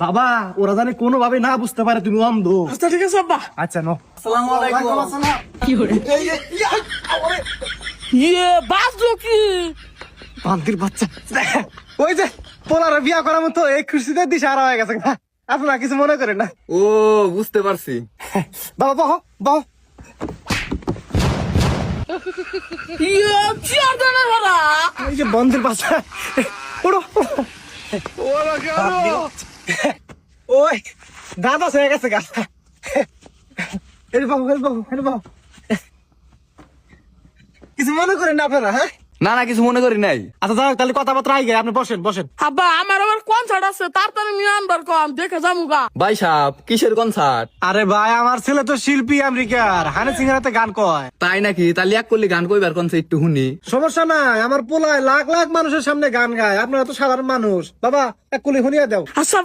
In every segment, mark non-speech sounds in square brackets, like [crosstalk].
বাবা ওরা জানে কোনো ভাবে না বুঝতে পারে তুমি অন্ধ। আচ্ছা ঠিক আছে আব্বা। আচ্ছা নো। আসসালামু আলাইকুম। কি হরে ইয়ে বাজলো কি বান্দির বাচ্চা। ওই যে পোলার বিয়া করার মতো এই খুশিতে দিশে আর হয়ে গেছে। আপনারা কিছু মনে করেন না। ও বুঝতে পারছি। বাবা বহ বহ। ইয়ে চেয়ার দেনে ভরা এই যে বন্দির বাচ্চা উড়ো ওই দাদা হয়ে গেছে গা। কিছু মনে করেন না আপনারা হ্যাঁ? না না কিছু মনে করি নাই। আচ্ছা যাক তাহলে কথাবার্তা আগে আপনি বসেন বসেন। আব্বা আমার আবার কনসার্ট আছে তাড়াতাড়ি নিয়ে আনবার কম দেখে যামুগা ভাই সাহেব কিসের কনসার্ট আরে ভাই আমার ছেলে তো শিল্পী আমেরিকার হানি সিংহারাতে গান কয়। তাই নাকি? তাহলে এক করলি গান কইবার কনসার্ট একটু শুনি। সমস্যা নাই আমার পোলায় লাখ লাখ মানুষের সামনে গান গায় আপনারা তো সাধারণ মানুষ। বাবা এক কুলি শুনিয়া দাও। আচ্ছা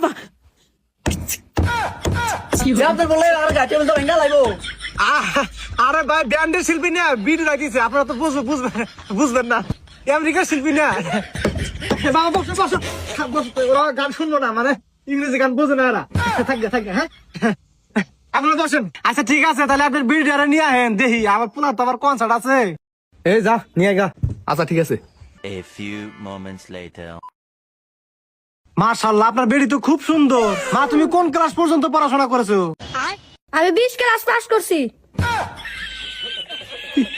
আরে ভাই ব্যান্ডের শিল্পী না বিট রাখিছে আপনারা তো বুঝবেন বুঝবেন না আমেরিকার শিল্পী না বাবা বসো বসো বসো ওরা গান শুনব না মানে ইংরেজি গান বোঝে না এরা থাকবে থাকবে হ্যাঁ আপনারা বসেন আচ্ছা ঠিক আছে তাহলে আপনার বিড়িটা নিয়ে আহেন দেখি আমার পুনা তো আবার কনসার্ট আছে এই যা নিয়ে গা আচ্ছা ঠিক আছে A few moments later. মার্শাল্লাহ আপনার বেড়ি তো খুব সুন্দর। মা তুমি কোন ক্লাস পর্যন্ত পড়াশোনা করেছ? আমি বিশ ক্লাস পাস করছি।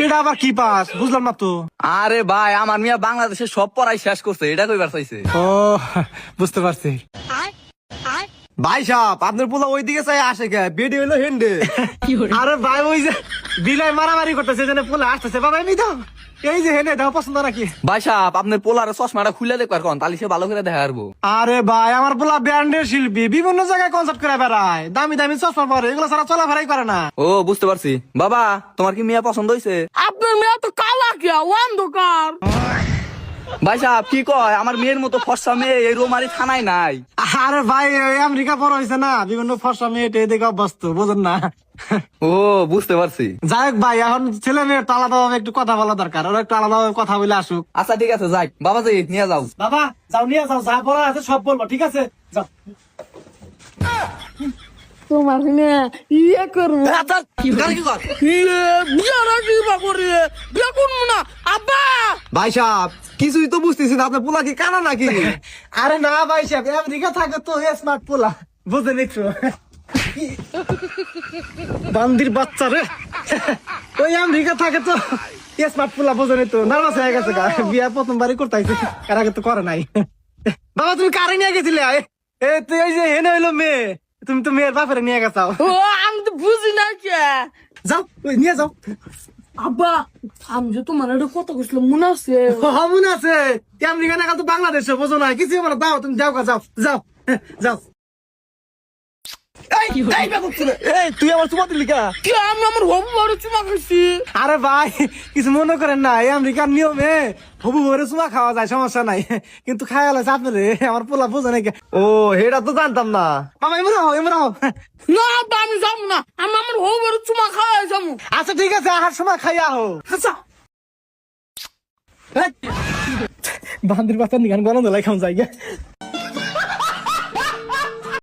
এটা আবার কি পাস বুঝলাম না তো। আরে ভাই আমার মিয়া বাংলাদেশে সব পড়াই শেষ করছে এটা কইবার চাইছে? ও বুঝতে পারছি। ভাই সাহেব আপনার পোলা ওই দিকে চাই আসে কে? বেডি হইল হেন্ডে [laughs] আরে ভাই ওই যে বিলাই মারামারি করতেছে যেন পোলা আসতেছে। বাবা এমনি দাও এই যে হেনে দাও পছন্দ নাকি? ভাই সাহেব আপনার পোলার চশমাটা খুলে দেখবার কোন তাহলে সে ভালো করে দেখা পারব আরে ভাই আমার পোলা ব্যান্ডের শিল্পী বিভিন্ন জায়গায় কনসার্ট করে বেড়ায়। দামি দামি চশমা পরে এগুলো ছাড়া চলাফেরাই করে না। ও বুঝতে পারছি। বাবা তোমার কি মিয়া পছন্দ হয়েছে আপনার মেয়ে তো কালা কি অন্ধকার। ভাই সাহেব কি কয়? আমার মেয়ের মতো ফর্সা মেয়ে এই রোমারি থানায় নাই। আরে ভাই আমেরিকা বড় হয়েছে না বিভিন্ন ফর্সা মেয়ে দেখে অভ্যস্ত বোঝেন না। ও বুঝতে পারছি। যাই হোক ভাই এখন ছেলে মেয়ের তো আলাদাভাবে একটু কথা বলা দরকার ওরা একটু আলাদাভাবে কথা বলে আসুক। আচ্ছা ঠিক আছে যাই। বাবাজি নিয়ে যাও। বাবা যাও নিয়ে যাও যা বলা আছে সব বলব ঠিক আছে? যাও। তোমার ইয়ে করব। ভাই সাহেব কিছুই তো বুঝতেছি না আপনার পোলা কি কানা নাকি? [laughs] আরে না ভাই সাহেব আমেরিকা থাকে তো স্মার্ট পোলা। বুঝে নিচ্ছ [laughs] বান্দির বাচ্চা রে। [laughs] ওই আমেরিকা থাকে তো স্মার্ট পোলা বোঝে নিত নার্ভাস হয়ে গেছে গা। বিয়া প্রথমবারই করতে আইছে এর আগে তো করে নাই। বাবা তুমি কারে নিয়ে গেছিলে? এ তুই ওই যে হেনে হইল মেয়ে। তুমি তো মেয়ের বাপেরে নিয়ে গেছাও ও আমি তো বুঝি না কে। যাও নিয়ে যাও। আব্বা আমি যে তোমার একটা কথা কইছিলাম মনে আছে? হমুন আছে। আমেরিকা না তো বাংলাদেশে বোঝো না কিছু বলো দাও তুমি যাও যাও যাও যাও এই, এই বেকুব ছেলে, এই, তুই আমার চুমা দিলি কা? কি আমি আমার হবু বড় চুমা খাইছি। আরে ভাই কিছু মনে করেন না এই আমেরিকার নিয়মে হবু ভরে চুমা খাওয়া যায় সমস্যা নাই। কিন্তু খাওয়া লাগছে আপনারে আমার পোলা বোঝে নাকি ও এটা তো জানতাম না। মামা এমন হও এমন হও। না আমি যাব না। আমি আমার হবু বড় চুমা খাওয়াই যাব। আচ্ছা ঠিক আছে আহার সময় খাইয়া হো আচ্ছা। বান্দির বাচ্চা নিগান গরম দিলাই খাম যায় গে।